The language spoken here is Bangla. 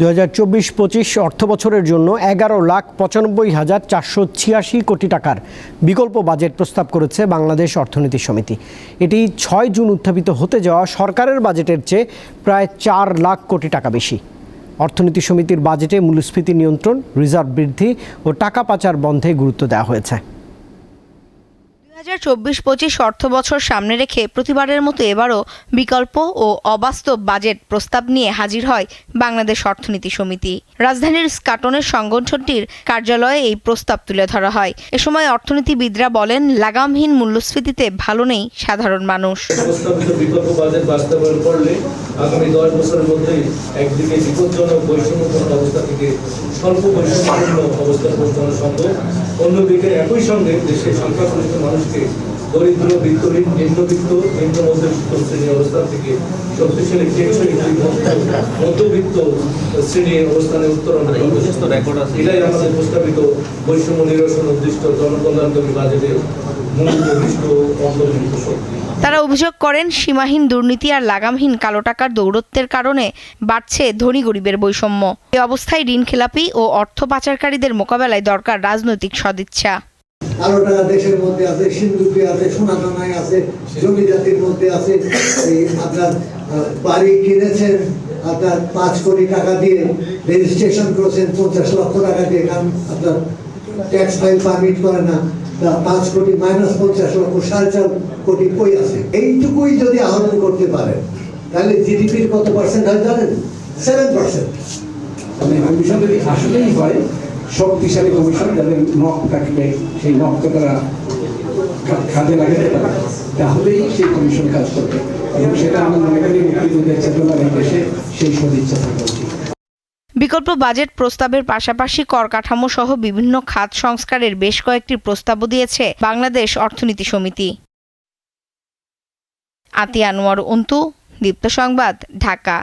দু হাজার চব্বিশ পঁচিশ অর্থ বছরের জন্য এগারো লাখ পঁচানব্বই হাজার চারশো ছিয়াশি কোটি টাকার বিকল্প বাজেট প্রস্তাব করেছে বাংলাদেশ অর্থনীতি সমিতি। এটি ছয় জুন উত্থাপিত হতে যাওয়া সরকারের বাজেটের চেয়ে প্রায় চার লাখ কোটি টাকা বেশি। অর্থনীতি সমিতির বাজেটে মূল্যস্ফীতি নিয়ন্ত্রণ, রিজার্ভ বৃদ্ধি ও টাকা পাচার বন্ধে গুরুত্ব দেওয়া হয়েছে। হাজার চব্বিশ পঁচিশ অর্থ বছর সামনে রেখে প্রতিবারের মতো এবারও বিকল্প ও অবাস্তব বাজেট প্রস্তাব নিয়ে হাজির হয় বাংলাদেশ অর্থনীতি সমিতি। রাজধানীর স্কাটনের সংগঠনটির কার্যালয়ে এই প্রস্তাব তুলে ধরা হয়। এ সময় অর্থনীতিবিদরা বলেন, লাগামহীন মূল্যস্ফীতিতে ভালো নেই সাধারণ মানুষ। বিকল্প বাজেট বাস্তবায়ন করলে আগামী দশ বছরের মধ্যেই একদিকে বিপজ্জনক বৈষম্যপূর্ণ অবস্থা থেকে স্বল্প বৈষম্যপূর্ণ অবস্থায় পৌঁছানো সম্ভব। অন্যদিকে একই সঙ্গে দেশের সংখ্যাগরিষ্ঠ মানুষকে দরিদ্র বিত্তহীন নিম্নবিত্ত নিম্ন মধ্যবিত্ত শ্রেণি অবস্থা থেকে শক্তিশালী টেকসই মধ্যবিত্ত শ্রেণির অবস্থানে উত্তরণ এটাই আমাদের প্রস্তাবিত বৈষম্য নিরসন উদ্দিষ্ট জনকল্যাণকামী বাজেটের মূল উদ্দিষ্ট শক্তি। তারা অভিযোগ করেন সীমাহীন দুর্নীতি আর লাগামহীন কালো টাকার দৌরত্বের কারণে বাড়ছে ধনী গরিবের বৈষম্য। এ অবস্থায় ঋণ খেলাপি ও অর্থ পাচারকারীদের মোকাবেলায় দরকার রাজনৈতিক সদিচ্ছা। কালো টাকা দেশের মধ্যে আছে সিন্ধুকে আছে, সোনাদানায় আছে, জমি জাতির মধ্যে আছে। এই আপনার বাড়ি কিনেছেন, আপনার পাঁচ কোটি টাকা দিয়ে রেজিস্ট্রেশন করেছেন, পঞ্চাশ লক্ষ টাকা দিয়ে, কারণ আপনার ট্যাক্স ফাইল পারমিট করে না। পাঁচ কোটি মাইনাস পঞ্চাশ লক্ষ, সাড়ে চার কোটি কই আছে? এইটুকুই যদি আহরণ করতে পারেন, তাহলে জিডিপির কত পার্সেন্ট হয় জানেন? সেভেন পার্সেন্ট মানে কমিশন যদি আসলেই হয়? শক্তিশালী কমিশন যাদের নখ থাকবে সেই নখকে তারা কাজে লাগাতে পারে তাহলেই সেই কমিশন কাজ করবে। এবং সেটা আমি মনে করি মুক্তিযুদ্ধের চেতনার এই দেশে সেই সদিচ্ছা থাকা উচিত। বিকল্প বাজেট প্রস্তাবের পাশাপাশি কর কাঠামো সহ বিভিন্ন খাত সংস্কারের বেশ কয়েকটি প্রস্তাবও দিয়েছে বাংলাদেশ অর্থনীতি সমিতি। আতি আনোয়ার অন্তু দীপ্ত সংবাদ, ঢাকা।